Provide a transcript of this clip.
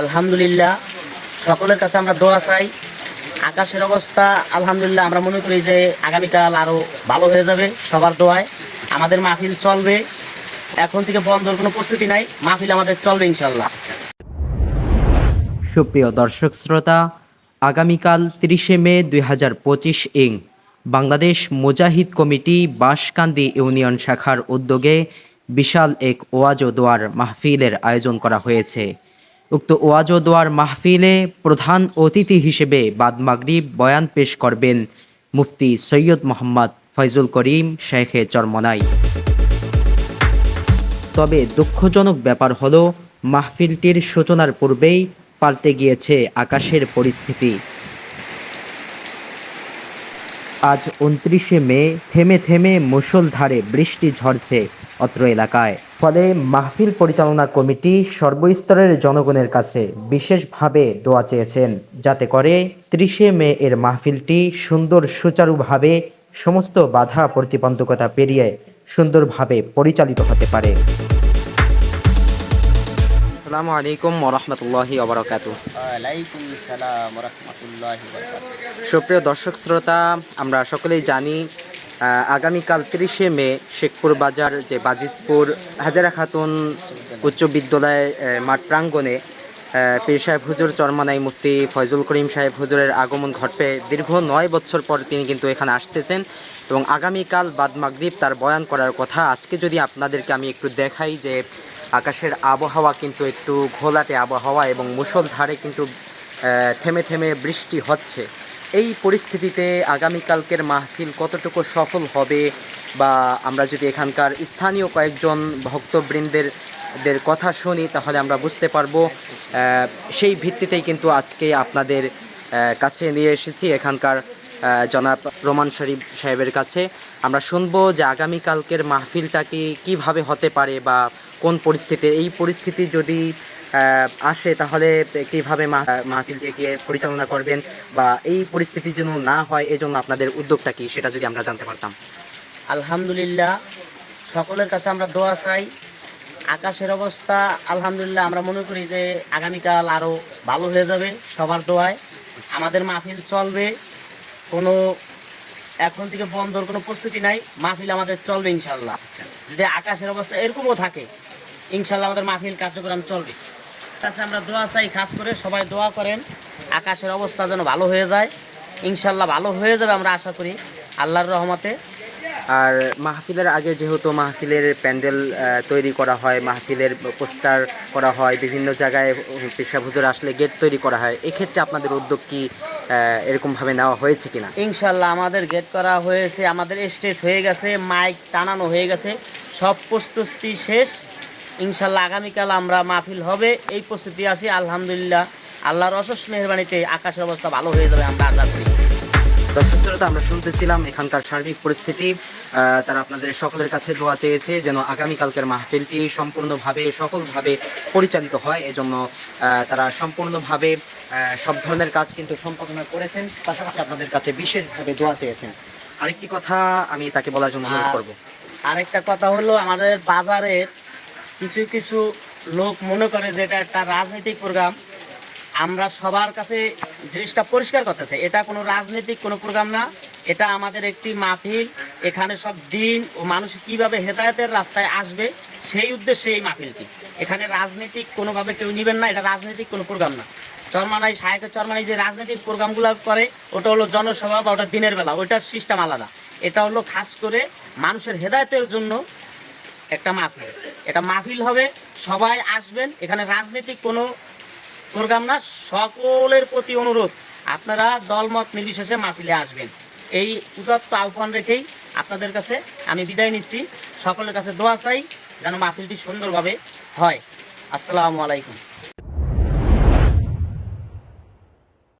আলহামদুলিল্লাহ, সকলের কাছে আমরা দোয়া চাই। আকাশের অবস্থা, আলহামদুলিল্লাহ, আমরা মনে করি যে আগামীকাল আরও ভালো হয়ে যাবে সবার দোয়ায়। আমাদের মাহফিল চলবে। এখন থেকে বন্ধর কোনো প্রস্তুতি নাই, মাহফিল আমাদের চলবে ইনশাল্লাহ সুপ্রিয় দর্শক শ্রোতা, আগামীকাল তিরিশে মে দুই হাজার পঁচিশ ইং, বাংলাদেশ মুজাহিদ কমিটি বাঁশকান্দি ইউনিয়ন শাখার উদ্যোগে বিশাল এক ওয়াজ ও দোয়ার মাহফিলের আয়োজন করা হয়েছে। উক্ত ওয়াজ দোয়ার মাহফিলে প্রধান অতিথি হিসেবে বাদ মাগরিব বয়ান পেশ করবেন মুফতি সৈয়দ মোহাম্মদ ফয়জুল করিম শেখে চরমনাই। তবে দুঃখজনক ব্যাপার হলো, মাহফিলটির সূচনার পূর্বেই পাল্টে গিয়েছে আকাশের পরিস্থিতি। আজ উনত্রিশে মে, থেমে থেমে মুষলধারে বৃষ্টি ঝরছে অত্র এলাকায়। ফলে মাহফিল পরিচালনা কমিটি সর্বস্তরের জনগণের কাছে বিশেষভাবে দোয়া চেয়েছেন। যাতে করে ত্রিশে মে এর মাহফিলটি সুন্দর সুচারুভাবে সমস্ত বাধা প্রতিবন্ধকতা পেরিয়ে সুন্দরভাবে পরিচালিত হতে পারে। আসসালামু আলাইকুম ওরহমতুল্লাহি ওবরাকাতু ওয়ালাইকুম সালাম রহমতুল্লাহ সুপ্রিয় দর্শক শ্রোতা আমরা সকলেই জানি আগামীকাল তিরিশে মে শেখপুর বাজার যে বাজিতপুর হাজারা খাতুন উচ্চ বিদ্যালয়ের মাঠ প্রাঙ্গণে পীর সাহেব হুজুর, চরমানাই মুফতি ফয়জুল করিম সাহেব হুজুরের আগমন ঘটবে দীর্ঘ নয় বছর পর তিনি কিন্তু এখানে আসতেছেন এবং আগামীকাল বাদ মাগরিব তার বয়ান করার কথা। আজকে যদি আপনাদেরকে আমি একটু দেখাই যে আকাশের আবহাওয়া কিন্তু একটু ঘোলাটে আবহাওয়া এবং মুষলধারে কিন্তু থেমে থেমে বৃষ্টি হচ্ছে। এই পরিস্থিতিতে আগামীকালকের মাহফিল কতটুকু সফল হবে বা আমরা যদি এখানকার স্থানীয় কয়েকজন ভক্তবৃন্দের দের কথা শুনি, তাহলে আমরা বুঝতে পারব সেই ভিত্তিতেই কিন্তু আজকে আপনাদের কাছে নিয়ে এসেছি এখানকার জনাব রোমান শরীফ সাহেবের কাছে। আমরা শুনব যে আগামীকালকের মাহফিলটা কি, কীভাবে হতে পারে বা কোন পরিস্থিতি, এই পরিস্থিতি যদি আসে তাহলে কীভাবে মাহফিলকে গিয়ে পরিচালনা করবেন বা এই পরিস্থিতি যেন না হয়, এজন্য আপনাদের উদ্যোগটা কি, সেটা যদি আমরা জানতে পারতাম। আলহামদুলিল্লাহ, সকলের কাছে আমরা দোয়া চাই আকাশের অবস্থা, আলহামদুলিল্লাহ, আমরা মনে করি যে আগামীকাল আরও ভালো হয়ে যাবে সবার দোয়ায়। আমাদের মাহফিল চলবে। কোনো এখন থেকে বন্ধর কোনো প্রস্তুতি নাই। মাহফিল আমাদের চলবে ইনশাল্লাহ যদি আকাশের অবস্থা এরকমও থাকে ইনশাল্লাহ আমাদের মাহফিল কার্যক্রম চলবে। কাছে আমরা দোয়া চাই, খাস করে সবাই দোয়া করেন, আকাশের অবস্থা যেন ভালো হয়ে যায়। ইনশাল্লাহ ভালো হয়ে যাবে আমরা আশা করি, আল্লাহর রহমতে। আর মাহফিলের আগে যেহেতু মাহফিলের প্যান্ডেল তৈরি করা হয়, মাহফিলের পোস্টার করা হয়, বিভিন্ন জায়গায় হুজুর আসলে গেট তৈরি করা হয়, এক্ষেত্রে আপনাদের উদ্যোগ কি এরকমভাবে নেওয়া হয়েছে কিনা? ইনশাল্লাহ আমাদের গেট করা হয়েছে, আমাদের স্টেজ হয়ে গেছে, মাইক টানানো হয়ে গেছে, সব প্রস্তুতি শেষ। ইনশাল্লাহ আগামীকাল আমরা মাহফিল হবে, এই প্রস্তুতি আছি, আলহামদুলিল্লাহ। আল্লাহর অশেষ মেহরবানিতে আকাশের অবস্থা ভালো হয়ে যাবে, আমরা আশা করি দর্শক শ্রোতা আমরা শুনতেছিলাম এখানকার সার্বিক পরিস্থিতি। তারা আপনাদের সকলের কাছে দোয়া চেয়েছে যেন আগামীকালকের মাহফিলটি সম্পূর্ণভাবে সফলভাবে পরিচালিত হয়। এজন্য তারা সম্পূর্ণভাবে সব ধরনের কাজ কিন্তু সম্পাদনা করেছেন। পাশাপাশি আপনাদের কাছে বিশেষভাবে দোয়া চেয়েছেন। আরেকটি কথা আমি তাকে বলার জন্য অনুরোধ করব। আরেকটা কথা হলো আমাদের বাজারের কিছু কিছু লোক মনে করে যে এটা একটা রাজনৈতিক প্রোগ্রাম আমরা সবার কাছে জিনিসটা পরিষ্কার করতেছে। এটা কোনো রাজনৈতিক কোনো প্রোগ্রাম না। এটা আমাদের একটি মাহফিল। এখানে সব দিন ও মানুষ কীভাবে হেদায়তের রাস্তায় আসবে, সেই উদ্দেশ্যে এই মাহফিলটি। এখানে রাজনৈতিক কোনোভাবে কেউ নেবেন না, এটা রাজনৈতিক কোনো প্রোগ্রাম না। চরমানাই সাহেবের চরমানাই যে রাজনৈতিক প্রোগ্রামগুলো করে, ওটা হলো জনসভা বা ওটা দিনের বেলা, ওইটার সিস্টেম আলাদা। এটা হলো খাস করে মানুষের হেদায়তের জন্য একটা মাহফিল। এটা মাহফিল হবে, সবাই আসবেন, এখানে রাজনৈতিক কোনো প্রোগ্রাম না, সকলের প্রতি অনুরোধ, আপনারা দলমত নির্বিশেষে মাফিলে আসবেন। এই উদাত্ত আহ্বান রেখেই আপনাদের কাছে আমি বিদায় নিচ্ছি। সকলের কাছে দোয়া চাই যেন মাফিলটি সুন্দরভাবে হয়। আসসালামু আলাইকুম।